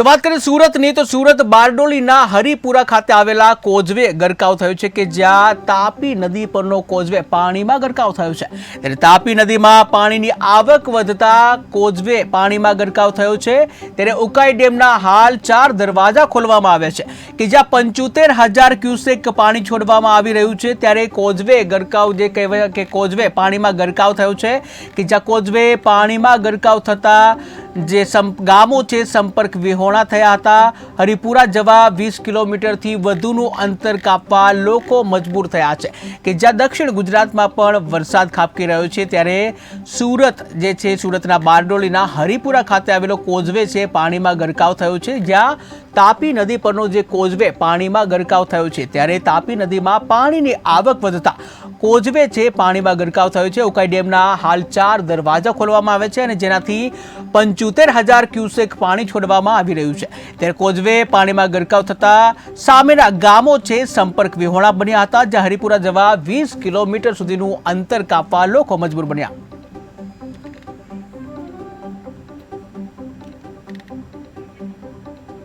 તો વાત કરીએ સુરતની, તો સુરત બારડોલીના હરિપુરા ખાતે આવેલા કોઝવે ગરકાવ થયો છે કે જ્યાં તાપી નદી પરનો કોઝવે પાણીમાં ગરકાવ થયો છે. ત્યારે તાપી નદીમાં પાણીની આવક વધતા કોઝવે પાણીમાં ગરકાવ થયો છે. ત્યારે ઉકાઈ ડેમના હાલ ચાર દરવાજા ખોલવામાં આવ્યા છે કે જ્યાં પંચોતેર હજાર ક્યુસેક પાણી છોડવામાં આવી રહ્યું છે. ત્યારે કોઝવે ગરકાવ જે કહેવાય કે કોઝવે પાણીમાં ગરકાવ થયો છે કે જ્યાં કોઝવે પાણીમાં ગરકાવ થતા જે ગામો છે, સંપર્ક વિહોણા થયા હતા. હરિપુરા જવા વીસ કિલોમીટરથી વધુનું અંતર કાપવા લોકો મજબૂર થયા છે કે જ્યાં દક્ષિણ ગુજરાતમાં પણ વરસાદ ખાબકી રહ્યો છે, ત્યારે સુરત જે છે, સુરતના બારડોલીના હરિપુરા ખાતે આવેલો કોઝવે છે, પાણીમાં ગરકાવ થયો છે. જ્યાં તાપી નદી પરનો જે કોઝવે પાણીમાં ગરકાવ થયો છે, ત્યારે તાપી નદીમાં પાણીની આવક વધતા કોઝવે છે, પાણીમાં ગરકાવ થયો છે. ઉકાઈ ડેમના હાલ ચાર દરવાજા ખોલવામાં આવે છે અને જેનાથી પંચોતેર હજાર ક્યુસેક પાણી છોડવામાં આવી રહ્યું છે. ત્યારે કોઝવે પાણીમાં ગરકાવ થતા સામેના ગામો છે સંપર્ક વિહોણા બન્યા હતા, જ્યાં હરિપુરા જવા વીસ કિલોમીટર સુધીનું અંતર કાપવા લોકો મજબૂર બન્યા.